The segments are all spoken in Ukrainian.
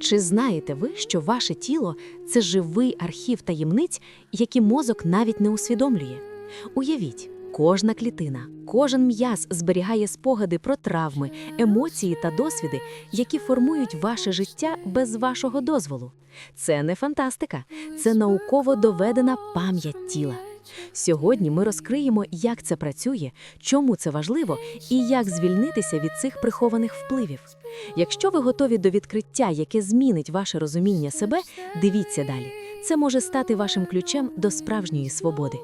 Чи знаєте ви, що ваше тіло це живий архів таємниць, які мозок навіть не усвідомлює? Уявіть, кожна клітина, кожен м'яз зберігає спогади про травми, емоції та досвіди, які формують ваше життя без вашого дозволу. Це не фантастика, це науково доведена пам'ять тіла. Сьогодні ми розкриємо, як це працює, чому це важливо і як звільнитися від цих прихованих впливів. Якщо ви готові до відкриття, яке змінить ваше розуміння себе, дивіться далі. Це може стати вашим ключем до справжньої свободи.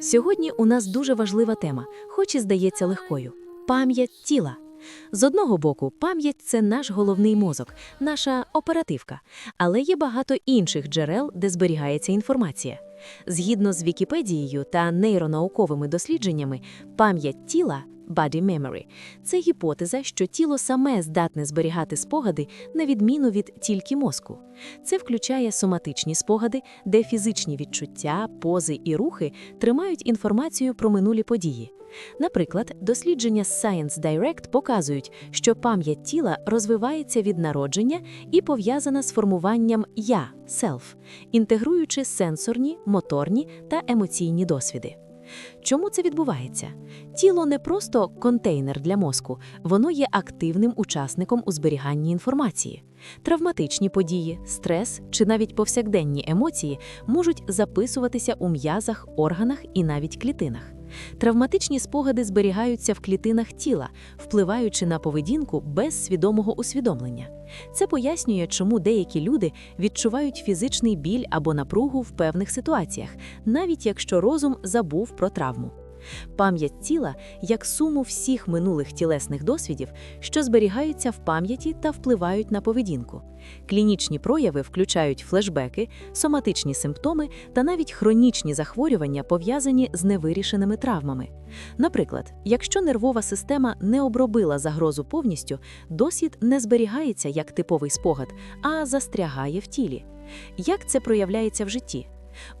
Сьогодні у нас дуже важлива тема, хоч і здається легкою пам'ять тіла. З одного боку, пам'ять це наш головний мозок, наша оперативка, але є багато інших джерел, де зберігається інформація. Згідно з Вікіпедією та нейронауковими дослідженнями, пам'ять тіла body memory – це гіпотеза, що тіло саме здатне зберігати спогади на відміну від тільки мозку. Це включає соматичні спогади, де фізичні відчуття, пози і рухи тримають інформацію про минулі події. Наприклад, дослідження Science Direct показують, що пам'ять тіла розвивається від народження і пов'язана з формуванням я self, інтегруючи сенсорні, моторні та емоційні досвіди. Чому це відбувається? Тіло не просто контейнер для мозку, воно є активним учасником у зберіганні інформації. Травматичні події, стрес чи навіть повсякденні емоції можуть записуватися у м'язах, органах і навіть клітинах. Травматичні спогади зберігаються в клітинах тіла, впливаючи на поведінку без свідомого усвідомлення. Це пояснює, чому деякі люди відчувають фізичний біль або напругу в певних ситуаціях, навіть якщо розум забув про травму. Пам'ять тіла як суму всіх минулих тілесних досвідів, що зберігаються в пам'яті та впливають на поведінку. Клінічні прояви включають флешбеки, соматичні симптоми та навіть хронічні захворювання, пов'язані з невирішеними травмами. Наприклад, якщо нервова система не обробила загрозу повністю, досвід не зберігається як типовий спогад, а застрягає в тілі. Як це проявляється в житті?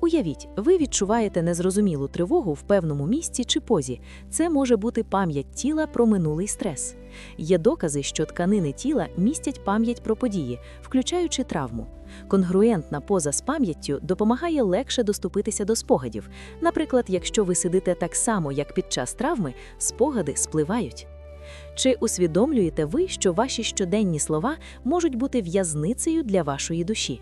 Уявіть, ви відчуваєте незрозумілу тривогу в певному місці чи позі. Це може бути пам'ять тіла про минулий стрес. Є докази, що тканини тіла містять пам'ять про події, включаючи травму. Конгруентна поза з пам'яттю допомагає легше доступитися до спогадів. Наприклад, якщо ви сидите так само, як під час травми, спогади спливають. Чи усвідомлюєте ви, що ваші щоденні слова можуть бути в'язницею для вашої душі?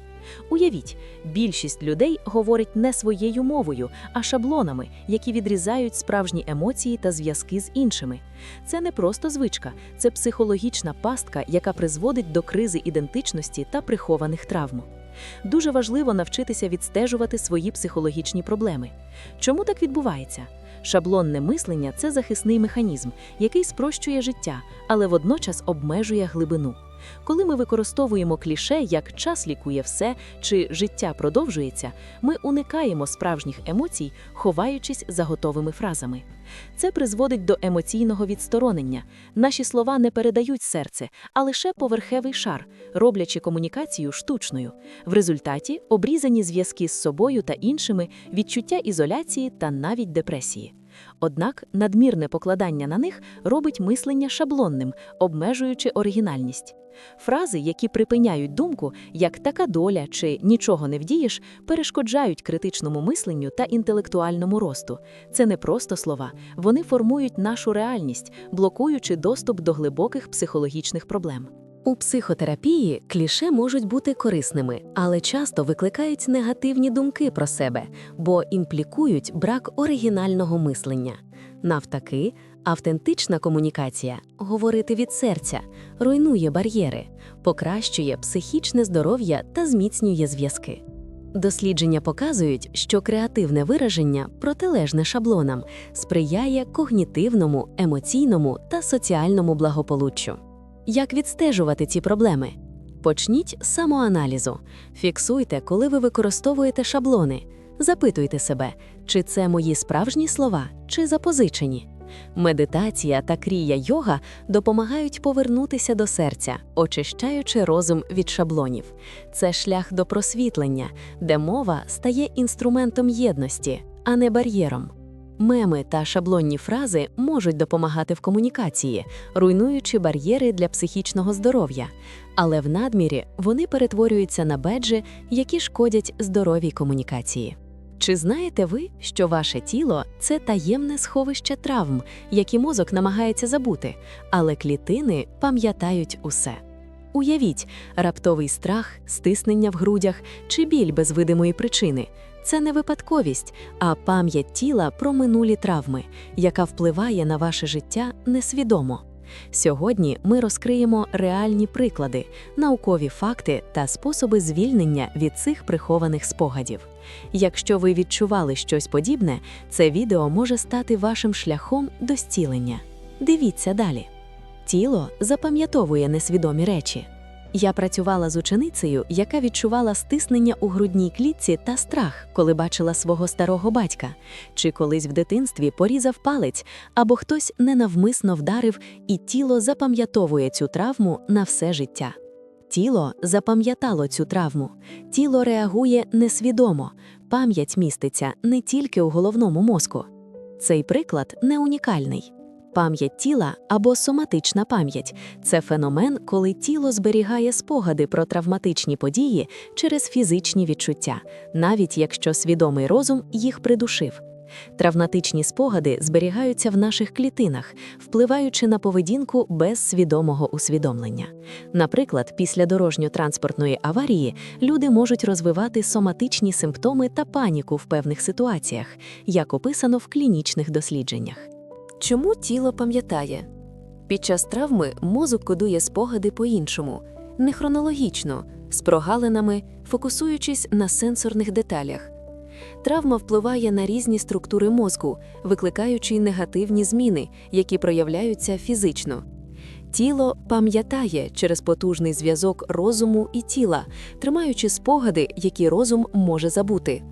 Уявіть, більшість людей говорить не своєю мовою, а шаблонами, які відрізають справжні емоції та зв'язки з іншими. Це не просто звичка, це психологічна пастка, яка призводить до кризи ідентичності та прихованих травм. Дуже важливо навчитися відстежувати свої психологічні проблеми. Чому так відбувається? Шаблонне мислення це захисний механізм, який спрощує життя, але водночас обмежує глибину. Коли ми використовуємо кліше як час лікує все чи життя продовжується, ми уникаємо справжніх емоцій, ховаючись за готовими фразами. Це призводить до емоційного відсторонення. Наші слова не передають серце, а лише поверхевий шар, роблячи комунікацію штучною. В результаті обрізані зв'язки з собою та іншими, відчуття ізоляції та навіть депресії. Однак надмірне покладання на них робить мислення шаблонним, обмежуючи оригінальність. Фрази, які припиняють думку, як така доля чи нічого не вдієш, перешкоджають критичному мисленню та інтелектуальному росту. Це не просто слова, вони формують нашу реальність, блокуючи доступ до глибоких психологічних проблем. У психотерапії кліше можуть бути корисними, але часто викликають негативні думки про себе, бо імплікують брак оригінального мислення. Навтаки, автентична комунікація, говорити від серця, руйнує бар'єри, покращує психічне здоров'я та зміцнює зв'язки. Дослідження показують, що креативне вираження, протилежне шаблонам, сприяє когнітивному, емоційному та соціальному благополуччю. Як відстежувати ці проблеми? Почніть з самоаналізу. Фіксуйте, коли ви використовуєте шаблони. Запитуйте себе, чи це мої справжні слова, чи запозичені. Медитація та крія йога допомагають повернутися до серця, очищаючи розум від шаблонів. Це шлях до просвітлення, де мова стає інструментом єдності, а не бар'єром. Меми та шаблонні фрази можуть допомагати в комунікації, руйнуючи бар'єри для психічного здоров'я, але в надмірі вони перетворюються на беджі, які шкодять здоровій комунікації. Чи знаєте ви, що ваше тіло це таємне сховище травм, які мозок намагається забути, але клітини пам'ятають усе? Уявіть, раптовий страх, стиснення в грудях чи біль без видимої причини. Це не випадковість, а пам'ять тіла про минулі травми, яка впливає на ваше життя несвідомо. Сьогодні ми розкриємо реальні приклади, наукові факти та способи звільнення від цих прихованих спогадів. Якщо ви відчували щось подібне, це відео може стати вашим шляхом до зцілення. Дивіться далі. Тіло запам'ятовує несвідомі речі. Я працювала з ученицею, яка відчувала стиснення у грудній клітці та страх, коли бачила свого старого батька, чи колись в дитинстві порізав палець, або хтось ненавмисно вдарив, і тіло запам'ятовує цю травму на все життя. Тіло запам'ятало цю травму, тіло реагує несвідомо, пам'ять міститься не тільки у головному мозку. Цей приклад не унікальний. Пам'ять тіла або соматична пам'ять це феномен, коли тіло зберігає спогади про травматичні події через фізичні відчуття, навіть якщо свідомий розум їх придушив. Травматичні спогади зберігаються в наших клітинах, впливаючи на поведінку без свідомого усвідомлення. Наприклад, після дорожньо-транспортної аварії люди можуть розвивати соматичні симптоми та паніку в певних ситуаціях, як описано в клінічних дослідженнях. Чому тіло пам'ятає? Під час травми мозок кодує спогади по-іншому, не хронологічно, з прогалинами, фокусуючись на сенсорних деталях. Травма впливає на різні структури мозку, викликаючи негативні зміни, які проявляються фізично. Тіло пам'ятає через потужний зв'язок розуму і тіла, тримаючи спогади, які розум може забути.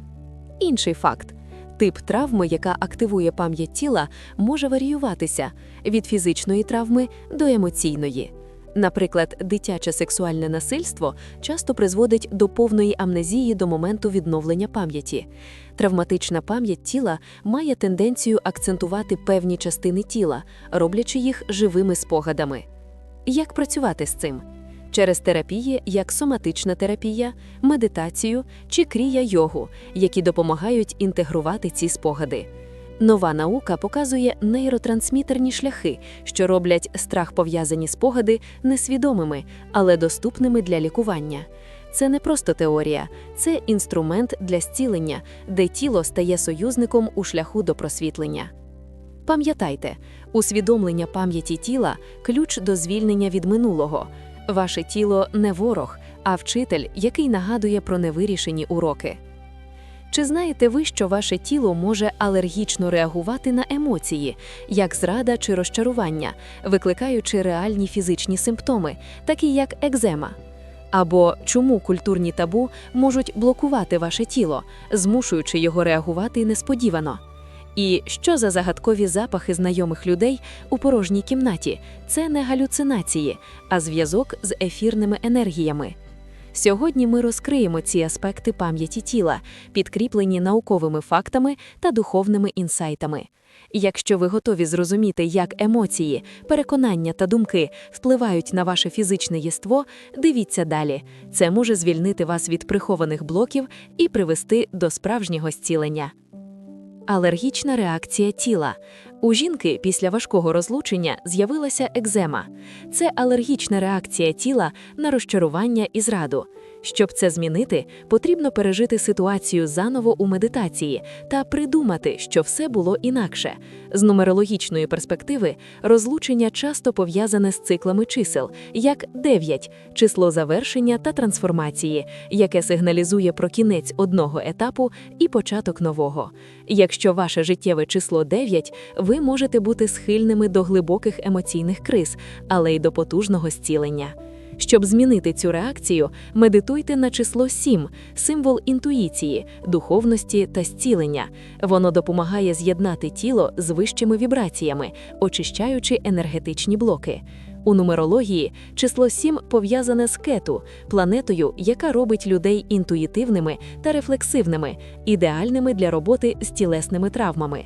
Інший факт. Тип травми, яка активує пам'ять тіла, може варіюватися від фізичної травми до емоційної. Наприклад, дитяче сексуальне насильство часто призводить до повної амнезії до моменту відновлення пам'яті. Травматична пам'ять тіла має тенденцію акцентувати певні частини тіла, роблячи їх живими спогадами. Як працювати з цим? Через терапії, як соматична терапія, медитацію чи крія йогу, які допомагають інтегрувати ці спогади. Нова наука показує нейротрансмітерні шляхи, що роблять страх пов'язані спогади несвідомими, але доступними для лікування. Це не просто теорія, це інструмент для зцілення, де тіло стає союзником у шляху до просвітлення. Пам'ятайте, усвідомлення пам'яті тіла ключ до звільнення від минулого. Ваше тіло не ворог, а вчитель, який нагадує про невирішені уроки. Чи знаєте ви, що ваше тіло може алергічно реагувати на емоції, як зрада чи розчарування, викликаючи реальні фізичні симптоми, такі як екзема? Або чому культурні табу можуть блокувати ваше тіло, змушуючи його реагувати несподівано? І що за загадкові запахи знайомих людей у порожній кімнаті? Це не галюцинації, а зв'язок з ефірними енергіями. Сьогодні ми розкриємо ці аспекти пам'яті тіла, підкріплені науковими фактами та духовними інсайтами. Якщо ви готові зрозуміти, як емоції, переконання та думки впливають на ваше фізичне єство, дивіться далі. Це може звільнити вас від прихованих блоків і привести до справжнього зцілення. Алергічна реакція тіла. У жінки після важкого розлучення з'явилася екзема. Це алергічна реакція тіла на розчарування і зраду. Щоб це змінити, потрібно пережити ситуацію заново у медитації та придумати, що все було інакше. З нумерологічної перспективи розлучення часто пов'язане з циклами чисел, як 9 – число завершення та трансформації, яке сигналізує про кінець одного етапу і початок нового. Якщо ваше життєве число 9, ви можете бути схильними до глибоких емоційних криз, але й до потужного зцілення. Щоб змінити цю реакцію, медитуйте на число 7 – символ інтуїції, духовності та зцілення. Воно допомагає з'єднати тіло з вищими вібраціями, очищаючи енергетичні блоки. У нумерології число 7 пов'язане з кету, планетою, яка робить людей інтуїтивними та рефлексивними, ідеальними для роботи з тілесними травмами.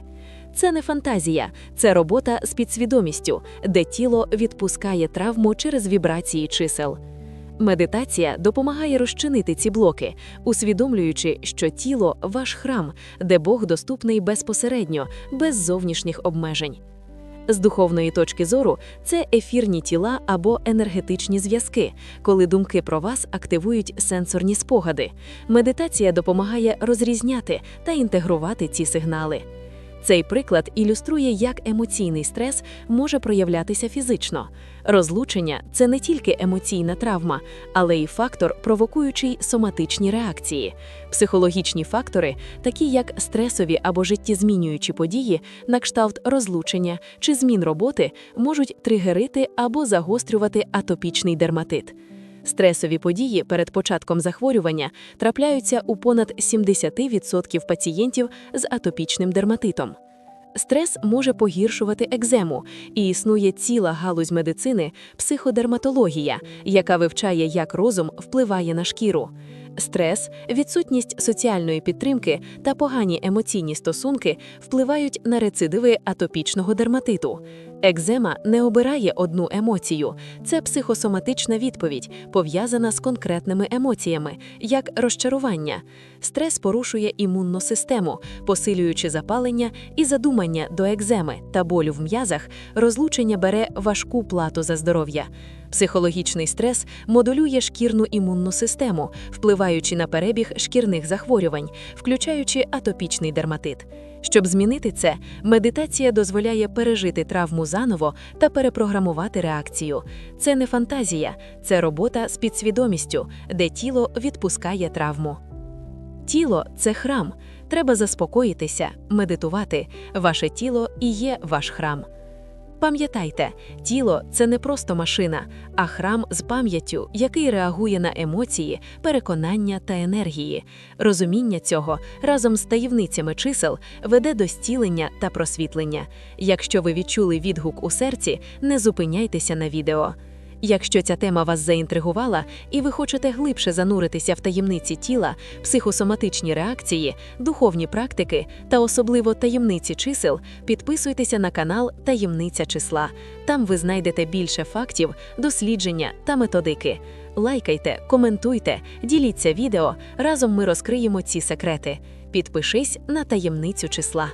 це не фантазія, це робота з підсвідомістю, де тіло відпускає травму через вібрації чисел. Медитація допомагає розчинити ці блоки, усвідомлюючи, що тіло ваш храм, де Бог доступний безпосередньо, без зовнішніх обмежень. З духовної точки зору це ефірні тіла або енергетичні зв'язки, коли думки про вас активують сенсорні спогади. Медитація допомагає розрізняти та інтегрувати ці сигнали. Цей приклад ілюструє, як емоційний стрес може проявлятися фізично. Розлучення це не тільки емоційна травма, але й фактор, провокуючий соматичні реакції. Психологічні фактори, такі як стресові або життєзмінюючі події, на кшталт розлучення чи змін роботи, можуть тригерити або загострювати атопічний дерматит. Стресові події перед початком захворювання трапляються у понад 70% пацієнтів з атопічним дерматитом. Стрес може погіршувати екзему, і існує ціла галузь медицини психодерматологія, яка вивчає, як розум впливає на шкіру. Стрес, відсутність соціальної підтримки та погані емоційні стосунки впливають на рецидиви атопічного дерматиту. Екзема не обирає одну емоцію, це психосоматична відповідь, пов'язана з конкретними емоціями, як розчарування. Стрес порушує імунну систему, посилюючи запалення і задумання до екземи та болю в м'язах, розлучення бере важку плату за здоров'я. Психологічний стрес модулює шкірну імунну систему, впливаючи на перебіг шкірних захворювань, включаючи атопічний дерматит. Щоб змінити це, медитація дозволяє пережити травму заново та перепрограмувати реакцію. Це не фантазія, це робота з підсвідомістю, де тіло відпускає травму. Тіло це храм. Треба заспокоїтися, медитувати. Ваше тіло і є ваш храм. Пам'ятайте, тіло це не просто машина, а храм з пам'яттю, який реагує на емоції, переконання та енергії. Розуміння цього разом з таємницями чисел веде до стілення та просвітлення. Якщо ви відчули відгук у серці, не зупиняйтеся на відео. Якщо ця тема вас заінтригувала і ви хочете глибше зануритися в таємниці тіла, психосоматичні реакції, духовні практики та особливо таємниці чисел, підписуйтеся на канал Таємниця числа. Там ви знайдете більше фактів, дослідження та методики. Лайкайте, коментуйте, діліться відео. Разом ми розкриємо ці секрети. Підпишись на таємницю числа.